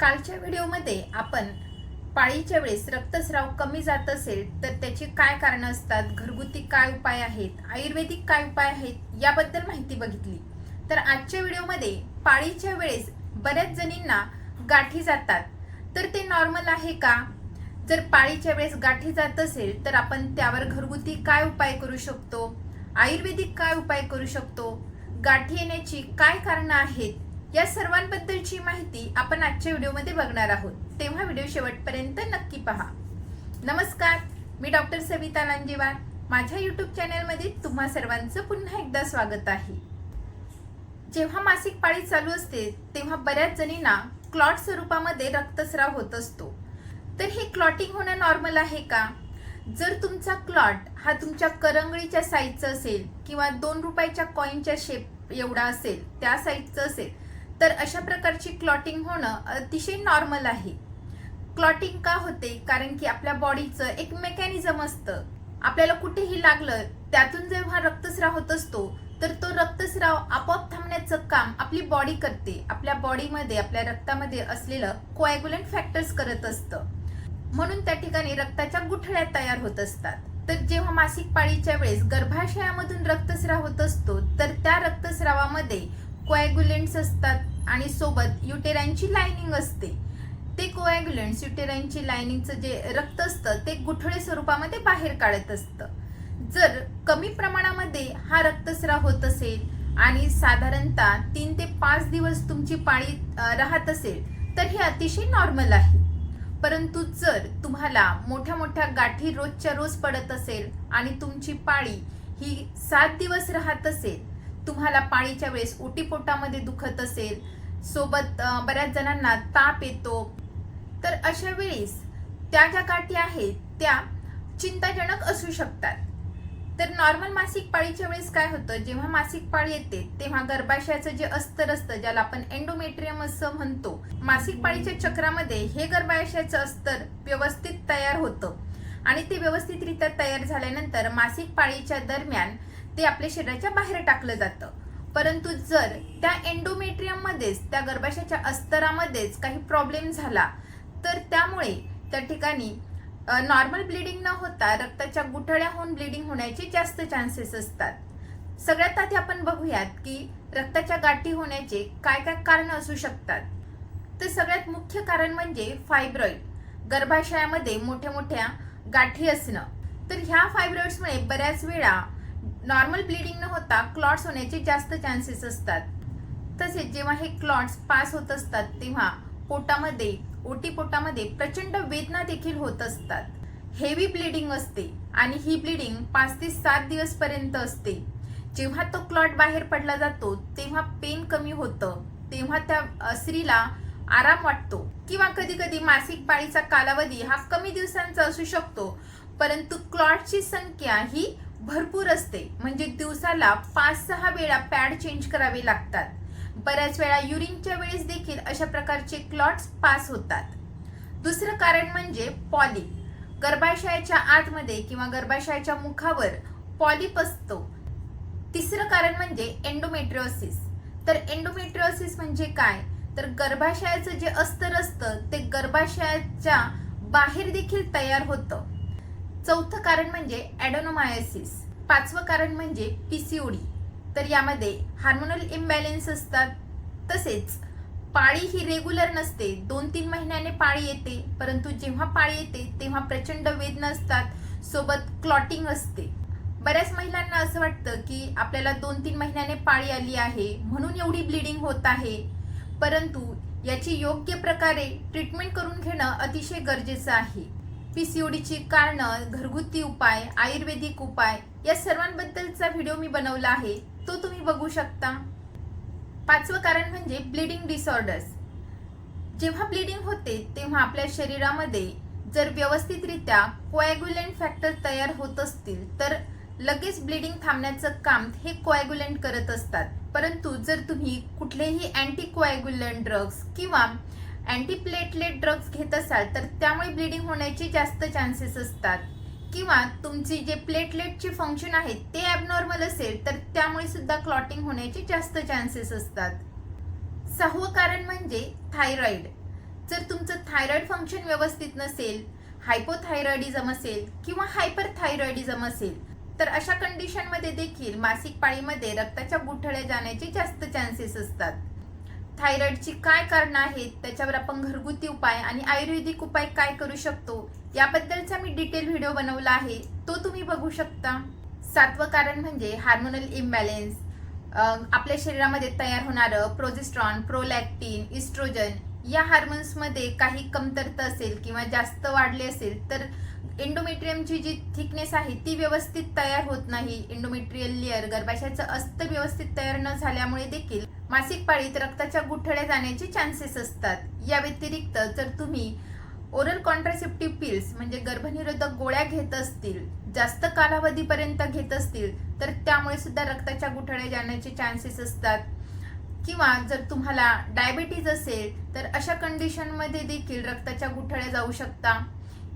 कालच्या व्हिडिओमध्ये आपण पाळीच्या वेळेस रक्तस्राव कमी जात असेल तर त्याची काय कारणं असतात? घरगुती काय उपाय आहेत? आयुर्वेदिक काय उपाय आहेत? याबद्दल माहिती बघितली. तर आजच्या व्हिडिओमध्ये पाळीच्या वेळेस बऱ्याच जणींना गाठी जातात. तर ते नॉर्मल आहे का? जर पाळीच्या वेळेस गाठी जात असेल तर आपण त्यावर घरगुती काय उपाय करू शकतो? आयुर्वेदिक काय उपाय करू शकतो? गाठी येण्याची काय कारणं आहेत? या सर्वांबद्दलची माहिती आपण आजच्या व्हिडिओमध्ये बघणार आहोत. तेव्हा व्हिडिओ शेवटपर्यंत नक्की पहा. नमस्कार मी डॉक्टर सविता लांजेवार. माझ्या यूट्यूब चॅनलमध्ये तुम्हा सर्वांचं पुन्हा एकदा स्वागत आहे. जेव्हा मासिक पाळी चालू असते तेव्हा बऱ्याच जणींना क्लॉट स्वरूपामध्ये रक्तस्राव होत असतो. तर हे क्लॉटिंग होणं नॉर्मल आहे का? जर तुमचा क्लॉट हा तुमच्या करंगळीच्या साईजचा असेल किंवा दोन रुपयाच्या कॉईनच्या शेप एवढा असेल त्या साईजचं असेल तर अशा प्रकारची क्लॉटिंग होणं अतिशय नॉर्मल आहे. क्लॉटिंग का होते? कारण की आपल्या बॉडीचं एक मेकॅनिझम असतं. आपल्याला कुठेही लागलं त्यातून जेव्हा रक्तस्राव होत असतो तर तो रक्तस्राव आपोआप थांबण्याचं काम आपली बॉडी करते. आपल्या बॉडीमध्ये आपल्या रक्तामध्ये असलेलं कोॲग्युलंट फॅक्टर्स करत असतं. म्हणून त्या ठिकाणी रक्ताच्या गुठळ्या तयार होत असतात. तर जेव्हा मासिक पाळीच्या वेळेस गर्भाशयामधून रक्तस्राव होत असतो तर त्या रक्तस्रावामध्ये कोॲग्युलेंट्स असतात आणि सोबत युटेराईनची लायनिंग असते. ते कोॲग्युलेंट्स युटेरांची लायनिंगचं जे रक्त असतं ते गुठळे स्वरूपामध्ये बाहेर काढत असतं. जर कमी प्रमाणामध्ये हा रक्तस्राव होत असेल आणि साधारणतः तीन ते पाच दिवस तुमची पाळी राहत असेल तर हे अतिशय नॉर्मल आहे. परंतु जर तुम्हाला मोठ्या मोठ्या गाठी रोजच्या रोज पडत असेल आणि तुमची पाळी ही सात दिवस राहत असेल तुम्हाला पाळीच्या वेळेस ओटीपोटामध्ये दुखत असेल सोबत बऱ्याच जणांना ताप येतो. तर अशा वेळेस त्या ज्या गाठी आहेत त्या चिंताजनक असू शकतात. तर नॉर्मल मासिक पाळीच्या वेळेस काय होतं? जेव्हा मासिक पाळी येते तेव्हा गर्भाशयाचं जे अस्तर असतं ज्याला आपण एंडोमेट्रियम असं म्हणतो मासिक पाळीच्या चक्रामध्ये हे गर्भाशयाचं अस्तर व्यवस्थित तयार होतं. आणि ते व्यवस्थितरित्या तयार झाल्यानंतर मासिक पाळीच्या दरम्यान ते आपल्या शरीराच्या बाहेर टाकलं जातं. परंतु जर त्या एन्डोमेट्रियममध्येच त्या गर्भाशयाच्या अस्तरामध्येच काही प्रॉब्लेम झाला तर त्यामुळे त्या ठिकाणी नॉर्मल ब्लिडिंग न होता रक्ताच्या गुठळ्या होऊन ब्लिडिंग होण्याचे जास्त चान्सेस असतात. सगळ्यात आधी आपण बघूयात की रक्ताच्या गाठी होण्याचे काय काय कारण असू शकतात. तर सगळ्यात मुख्य कारण म्हणजे फायब्रॉइड गर्भाशयामध्ये मोठ्या मोठ्या गाठी असणं. तर ह्या फायब्रॉइड्समुळे बऱ्याच वेळा नॉर्मल ब्लिडिंग न होता क्लॉट्स होण्याचे जास्त चान्सेस असतात. तसेच जेव्हा हे क्लॉट्स पास होत असतात तेव्हा पोटामध्ये ओटी पोटामध्ये प्रचंड वेदना देखील होत असतात. हेवी ब्लिडिंग असते आणि ही ब्लिडिंग पाच ते सात दिवस पर्यंत असते. जेव्हा तो क्लॉट बाहेर पडला जातो तेव्हा पेन कमी होतं. तेव्हा त्या स्त्रीला आराम वाटतो. किंवा कधी कधी मासिक पाळीचा कालावधी हा कमी दिवसांचा असू शकतो. परंतु क्लॉटची संख्या ही भरपूर असते. म्हणजे दिवसाला पाच सहा वेळा पॅड चेंज करावे लागतात. बऱ्याच वेळा युरिनच्या वेळेस देखील अशा प्रकारचे क्लॉट्स पास होतात. दुसरं कारण म्हणजे पॉलिप गर्भाशयाच्या आतमध्ये किंवा गर्भाशयाच्या मुखावर पॉलिप असतो तिसरं कारण म्हणजे एंडोमेट्रिओसिस तर एंडोमेट्रिओसिस म्हणजे काय? तर गर्भाशयाचं जे अस्तर असतं ते गर्भाशयाच्या बाहेर देखील तयार होतं. चौथं कारण म्हणजे ॲडोनोमायोसिस पाचवं कारण म्हणजे पीसीओडी तर यामध्ये हार्मोनल इम्बॅलेन्स असतात. तसेच पाळी ही रेग्युलर नसते. दोन तीन महिन्याने पाळी येते. परंतु जेव्हा पाळी येते तेव्हा प्रचंड वेदना असतात. सोबत क्लॉटिंग असते. बऱ्याच महिलांना असं वाटतं की आपल्याला दोन तीन महिन्याने पाळी आली आहे म्हणून एवढी ब्लिडिंग होत आहे. परंतु याची योग्य प्रकारे ट्रीटमेंट करून घेणं अतिशय गरजेचं आहे. पीसीओडीची कारणं घरगुती उपाय आयुर्वेदिक उपाय या सर्वांबद्दलचा व्हिडिओ मी बनवला आहे. तो तुम्ही बघू शकता. पाचवं कारण म्हणजे ब्लिडिंग डिसऑर्डर्स जेव्हा ब्लिडिंग होते तेव्हा आपल्या शरीरामध्ये जर व्यवस्थितरित्या कोॲग्युलेंट फॅक्टर तयार होत असतील तर लगेच ब्लिडिंग थांबण्याचं काम हे कोॲग्युलेंट करत असतात. परंतु जर तुम्ही कुठलेही अँटी कोॲग्युलंट ड्रग्स किंवा अँटीप्लेटलेट ड्रग्ज ड्रग्स घेत असाल तर त्यामुळे ब्लिडिंग होण्याचे जास्त चान्सेस असतात. किंवा तुमची जे प्लेटलेटचे फंक्शन आहे ते ॲबनॉर्मल असेल तर त्यामुळे सुद्धा क्लॉटिंग होण्याचे जास्त चान्सेस असतात. सहावं कारण म्हणजे थायरॉईड जर तुमचं थायरॉईड फंक्शन व्यवस्थित नसेल हायपोथायरॉइडिझम असेल किंवा हायपर थायरॉइडिझम असेल तर अशा कंडिशनमध्ये देखील मासिक पाळीमध्ये रक्ताच्या गुठळ्या जाण्याचे जास्त चान्सेस असतात. थायरॉइडची काय कारणं आहेत त्याच्यावर आपण घरगुती उपाय आणि आयुर्वेदिक उपाय काय करू शकतो याबद्दलचा मी डिटेल व्हिडिओ बनवला आहे तो तुम्ही बघू शकता. सातवं कारण म्हणजे हार्मोनल इम्बॅलेन्स. आपल्या शरीरामध्ये तयार होणारं प्रोजेस्ट्रॉन प्रोलॅक्टिन इस्ट्रोजन या हार्मोन्समध्ये काही कमतरता असेल किंवा जास्त वाढले असेल तर एंडोमेट्रियमची जी थिकनेस आहे ती व्यवस्थित तयार होत नाही. एंडोमेट्रियल लेअर गर्भाशयाचं अस्त व्यवस्थित तयार न झाल्यामुळे देखील मासिक पाळीत रक्ताच्या गुठळ्या जाण्याचे चान्सेस असतात. या व्यतिरिक्त जर तुम्ही ओरल कॉन्ट्रासेप्टिव्ह पिल्स म्हणजे गर्भनिरोधक गोळ्या घेत असतील जास्त कालावधीपर्यंत घेत असतील तर त्यामुळे सुद्धा रक्ताच्या गुठळ्या जाण्याचे चान्सेस असतात. किंवा जर तुम्हाला डायबिटीज असेल तर अशा कंडिशनमध्ये देखील रक्ताच्या गुठळ्या जाऊ शकता.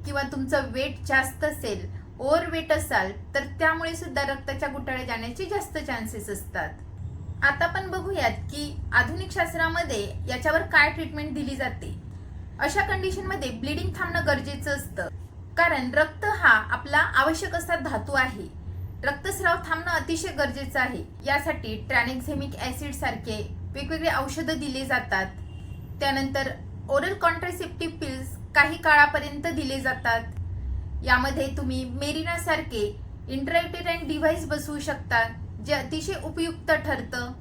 किंवा तुमचं वेट जास्त असेल ओव्हर वेट असाल तर त्यामुळे सुद्धा रक्ताच्या गुठळ्या जाण्याचे जास्त चान्सेस असतात. आता आपण बघूयात की आधुनिक शास्त्रामध्ये याच्यावर काय ट्रीटमेंट दिली जाते. अशा कंडिशनमध्ये ब्लिडिंग थांबणं गरजेचं असतं. कारण रक्त हा आपला आवश्यक असा धातू आहे. रक्तस्राव थांबणं अतिशय गरजेचं आहे. यासाठी ट्रॅनेक्झेमिक ऍसिड सारखे वेगवेगळे औषधं दिले जातात. त्यानंतर ओरल कॉन्ट्रासेप्टिव्ह पिल्स काही काळापर्यंत दिले जातात. यामध्ये तुम्ही मेरिनासारखे सारखे डिव्हाइस बसवू शकता. जे अतिशय उपयुक्त ठरतं.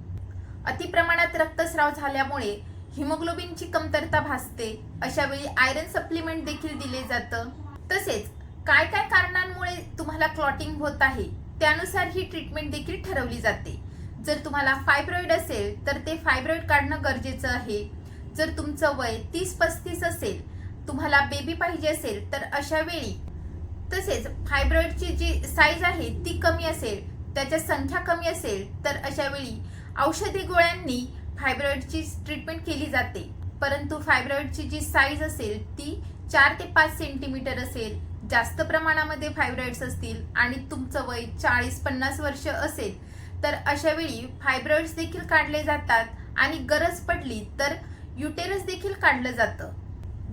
अतिप्रमाणात रक्तस्राव झाल्यामुळे हिमोग्लोबिनची कमतरता भासते. अशा वेळी आयरन सप्लिमेंट देखील दिले जातं. तसेच काय काय कारणांमुळे तुम्हाला क्लॉटिंग होत आहे त्यानुसार ही ट्रीटमेंट देखील ठरवली जाते. जर तुम्हाला फायब्रॉइड असेल तर ते फायब्रॉइड काढणं गरजेचं आहे. जर तुमचं वय तीस पस्तीस असेल तुम्हाला बेबी पाहिजे असेल तर अशा वेळी तसेच फायब्रॉइडची जी साईज आहे ती कमी असेल त्याच्या संख्या कमी असेल तर अशा वेळी औषधी गोळ्यांनी फायब्रॉइडची ट्रीटमेंट केली जाते. परंतु फायब्रॉइडची जी साईज असेल ती चार ते पाच सेंटीमीटर असेल. जास्त प्रमाणामध्ये फायब्रॉइड्स असतील आणि तुमचं वय चाळीस पन्नास वर्ष असेल तर अशा वेळी फायब्रॉइड्स देखील काढले जातात आणि गरज पडली तर युटेरस देखील काढलं जातं.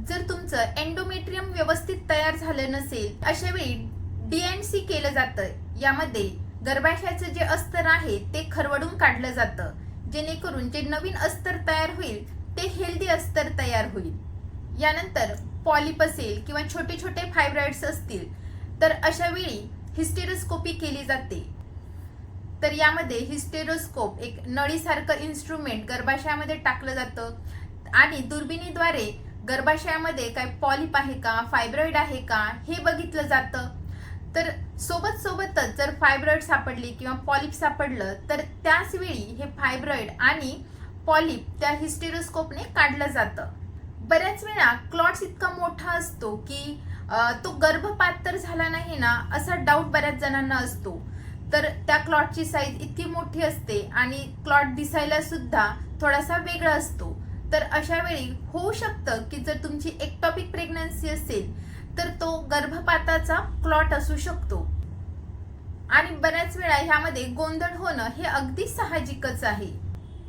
जर तुमचं एंडोमेट्रियम व्यवस्थित तयार झालं नसेल अशा वेळी सी केलं जातं. यामध्ये गर्भाशयाचं जे अस्तर आहे ते खरवडून काढलं जातं. जेणेकरून जे नवीन अस्तर तयार होईल ते हेल्दी अस्तर तयार होईल. यानंतर पॉलिप असेल किंवा छोटे छोटे फायब्रॉइड्स असतील तर अशा वेळी हिस्टेरोस्कोपी केली जाते. तर यामध्ये हिस्टेरोस्कोप एक नळीसारखं इन्स्ट्रुमेंट गर्भाशयामध्ये टाकलं जातं. आणि दुर्बिणीद्वारे गर्भाशयामध्ये काय पॉलिप आहे का फायब्रॉइड आहे का हे बघितलं जातं. तर सोबत सोबतच जर फायब्रॉइड सापडली किंवा पॉलिप सापडलं तर त्याच वेळी हे फायब्रॉइड आणि पॉलिप त्या हिस्टेरोस्कोपने काढलं जातं. बऱ्याच वेळा क्लॉट्स इतका मोठा असतो की तो गर्भपात तर झाला नाही ना असा डाऊट बऱ्याच जणांना असतो. तर त्या क्लॉटची साईज इतकी मोठी असते आणि क्लॉट दिसायला सुद्धा थोडासा वेगळा असतो. तर अशा वेळी होऊ शकतं की जर तुमची एक्टॉपिक प्रेग्नन्सी असेल तर तो गर्भपाताचा क्लॉट असू शकतो. आणि बऱ्याच वेळा ह्यामध्ये गोंधळ होणं हे अगदी साहजिकच आहे.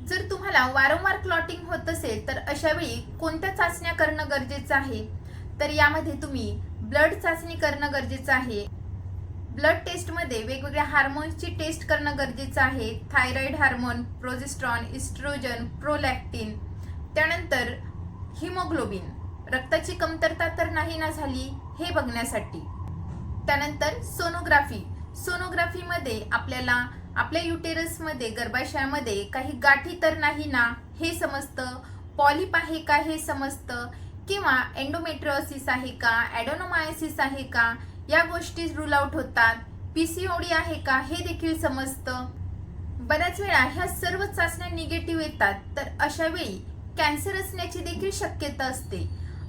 जर तुम्हाला वारंवार क्लॉटिंग होत असेल तर अशा वेळी कोणत्या चाचण्या करणं गरजेचं आहे? तर यामध्ये तुम्ही ब्लड चाचणी करणं गरजेचं आहे. ब्लड टेस्टमध्ये वेगवेगळ्या हार्मोन्सची टेस्ट करणं गरजेचं आहे. Thyroid hormone progesterone oestrogen prolactin त्यानंतर हिमोग्लोबिन रक्ताची कमतरता तर नाही ना झाली हे बघण्यासाठी. त्यानंतर सोनोग्राफी सोनोग्राफीमध्ये आपल्याला आपल्या युटेरसमध्ये गर्भाशयामध्ये काही गाठी तर नाही ना हे समजतं पॉलिप आहे का हे समजतं किंवा एन्डोमेट्रिओसिस आहे का ॲडोनोमायसिस आहे का या गोष्टी रूल आउट होतात. पीसीओडी आहे का हे देखील समजतं. बऱ्याच वेळा ह्या सर्व चाचण्या निगेटिव्ह येतात तर अशा वेळी कॅन्सर असण्याची देखील शक्यता असते.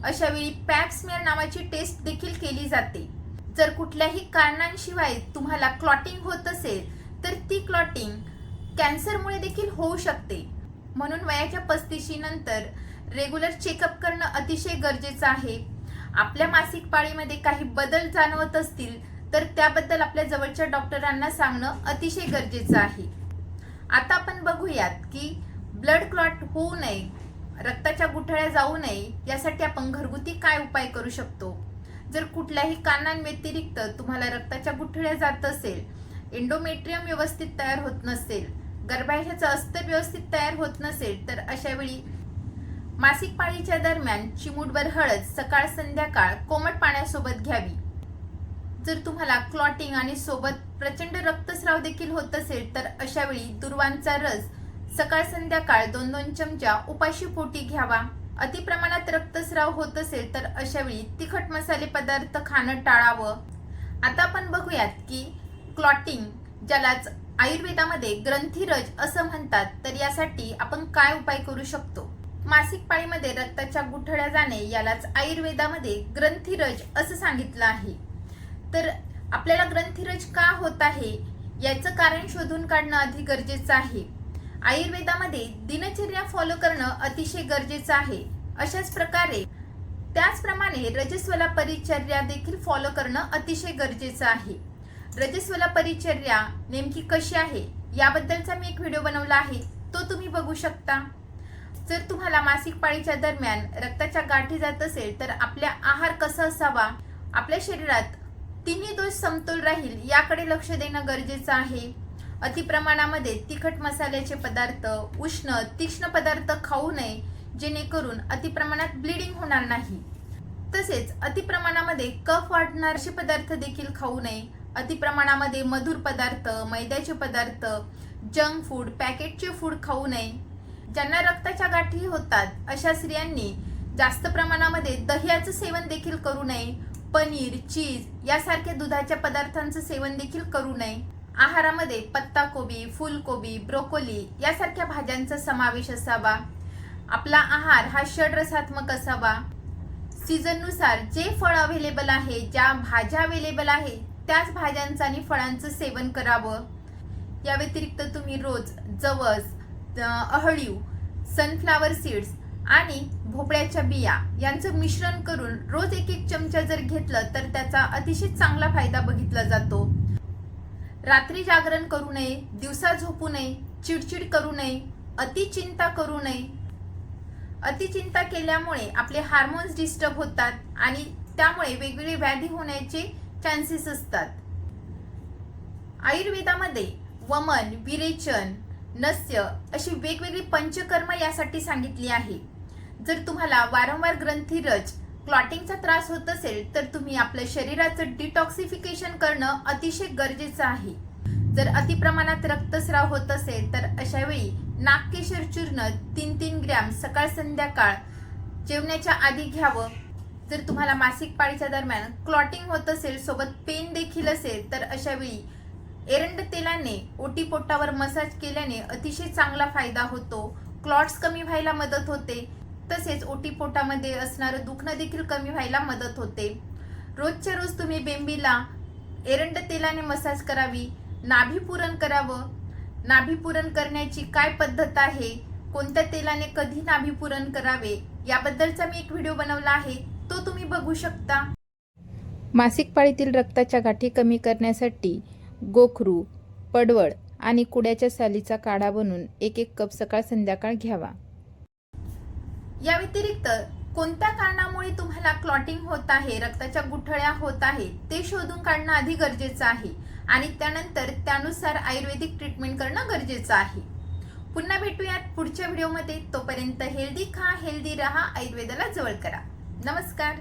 अशा वेळी पॅप्समेअर नावाची टेस्ट देखील केली जाते. जर कुठल्याही कारणांशिवाय तुम्हाला क्लॉटिंग होत असेल तर ती क्लॉटिंग कॅन्सरमुळे देखील होऊ शकते. म्हणून वयाच्या पस्तीशी नंतर रेग्युलर चेकअप करणं अतिशय गरजेचं आहे. आपल्या मासिक पाळीमध्ये काही बदल जाणवत असतील तर त्याबद्दल आपल्या जवळच्या डॉक्टरांना सांगणं अतिशय गरजेचं आहे. आता आपण बघूयात की ब्लड क्लॉट होऊ नये रक्ताच्या गुठळ्या जाऊ नये यासाठी आपण घरगुती काय उपाय करू शकतो? जर कुठल्याही कारणांव्यतिरिक्त तुम्हाला रक्ताच्या गुठळ्या जात असेल एंडोमेट्रियम व्यवस्थित तयार होत नसेल गर्भाशयाचं अस्तर व्यवस्थित तयार होत नसेल तर अशा वेळी मासिक पाळीच्या दरम्यान चिमूटभर हळद सकाळ संध्याकाळ कोमट पाण्यासोबत घ्यावी. जर तुम्हाला क्लॉटिंग आणि सोबत प्रचंड रक्तस्राव देखील होत असेल तर अशा वेळी दुर्वांचा रस सकाळ संध्याकाळ दोन दोन चमचा उपाशी पोटी घ्यावा. अति प्रमाणात रक्तस्राव होत असेल तर अशा वेळी तिखट मसाले पदार्थ खाणं टाळावं. आता आपण बघूयात की क्लॉटिंग ज्यालाच आयुर्वेदामध्ये ग्रंथीरज असं म्हणतात तर यासाठी आपण काय उपाय करू शकतो? मासिक पाळीमध्ये रक्ताच्या गुठळ्या जाणे यालाच आयुर्वेदामध्ये ग्रंथीरज असं सांगितलं आहे. तर आपल्याला ग्रंथीरज का होत आहे? याचं कारण शोधून काढणं अधिक गरजेचं आहे. आयुर्वेदामध्ये दिनचर्या फॉलो करणं अतिशय गरजेचं आहे. अशाच प्रकारे त्याचप्रमाणे रजस्वला परिचर्या देखील फॉलो करणं अतिशय गरजेचं आहे. रजस्वला परिचर्या नेमकी कशी आहे? याबद्दलचा मी एक व्हिडिओ बनवला आहे. तो तुम्ही बघू शकता. जर तुम्हाला मासिक पाळीच्या दरम्यान रक्ताच्या गाठी जात असेल तर आपल्या आहार कसा असावा? आपल्या शरीरात तिन्ही दोष समतोल राहील याकडे लक्ष देणं गरजेचं आहे. अतिप्रमाणामध्ये तिखट मसाल्याचे पदार्थ उष्ण तीक्ष्ण पदार्थ खाऊ नये जेणेकरून अतिप्रमाणात ब्लिडिंग होणार नाही. तसेच अतिप्रमाणामध्ये कफ वाढणार असे पदार्थ देखील खाऊ नये. अतिप्रमाणामध्ये मधुर पदार्थ मैद्याचे पदार्थ जंक फूड पॅकेटचे फूड खाऊ नये. ज्यांना रक्ताच्या गाठी होतात अशा स्त्रियांनी जास्त प्रमाणामध्ये दह्याचं सेवन देखील करू नये. पनीर चीज यासारख्या दुधाच्या पदार्थांचं सेवन देखील करू नये. आहारामध्ये पत्ताकोबी फुलकोबी ब्रोकोली यासारख्या भाज्यांचा समावेश असावा. आपला आहार हा षडरसात्मक असावा. सीझननुसार जे फळ अवेलेबल आहे ज्या भाज्या अवेलेबल आहे त्याच भाज्यांचं आणि फळांचं सेवन करावं. या व्यतिरिक्त तुम्ही रोज जवस अहळीव सनफ्लावर सीड्स आणि भोपळ्याच्या बिया यांचं मिश्रण करून रोज एक एक चमचा जर घेतलं तर त्याचा अतिशय चांगला फायदा बघितला जातो. रात्री जागरण करू नये दिवसा झोपू नये चिडचिड करू नये अतिचिंता करू नये. अतिचिंता केल्यामुळे आपले हार्मोन्स डिस्टर्ब होतात आणि त्यामुळे वेगवेगळे व्याधी होण्याचे चान्सेस असतात. आयुर्वेदामध्ये वमन विरेचन नस्य अशी वेगवेगळी पंचकर्म यासाठी सांगितली आहे. जर तुम्हाला वारंवार ग्रंथीरज क्लॉटिंगचा त्रास होत असेल तर तुम्ही आपल्या शरीराचं डिटॉक्सिफिकेशन करणं अतिशय गरजेचं आहे. जर अतिप्रमाणात रक्तस्राव होत असेल तर अशा वेळी नागकेशर चूर्ण तीन तीन ग्रॅम सकाळ संध्याकाळ जेवण्याच्या आधी घ्यावं. जर तुम्हाला मासिक पाळीच्या दरम्यान क्लॉटिंग होत असेल सोबत पेन देखील असेल तर अशा वेळी एरंड तेलाने ओटीपोटावर मसाज केल्याने अतिशय चांगला फायदा होतो. क्लॉट्स कमी व्हायला मदत होते. तसेच ओटी पोटामध्ये असणारं दुखणं देखील कमी व्हायला मदत होते. रोजच्या रोज तुम्ही बेंबीला एरंड तेलाने मसाज करावी नाभीपुरण करावं. नाभीपुरण करण्याची काय पद्धत आहे? कोणत्या तेलाने कधी नाभीपुरण करावे? याबद्दलचा मी एक व्हिडिओ बनवला आहे. तो तुम्ही बघू शकता. मासिक पाळीतील रक्ताच्या गाठी कमी करण्यासाठी गोखरू पडवळ आणि कुड्याच्या सालीचा काढा बनवून एक एक कप सकाळ संध्याकाळ घ्यावा. या व्यतिरिक्त कोणत्या कारणामुळे तुम्हाला क्लॉटिंग होत आहे रक्ताच्या गुठळ्या होत आहे ते शोधून काढणं आधी गरजेचं आहे आणि त्यानंतर त्यानुसार आयुर्वेदिक ट्रीटमेंट करणं गरजेचं आहे. पुन्हा भेटूयात पुढच्या व्हिडिओमध्ये तोपर्यंत हेल्दी खा हेल्दी रहा आयुर्वेदाला जवळ करा. नमस्कार.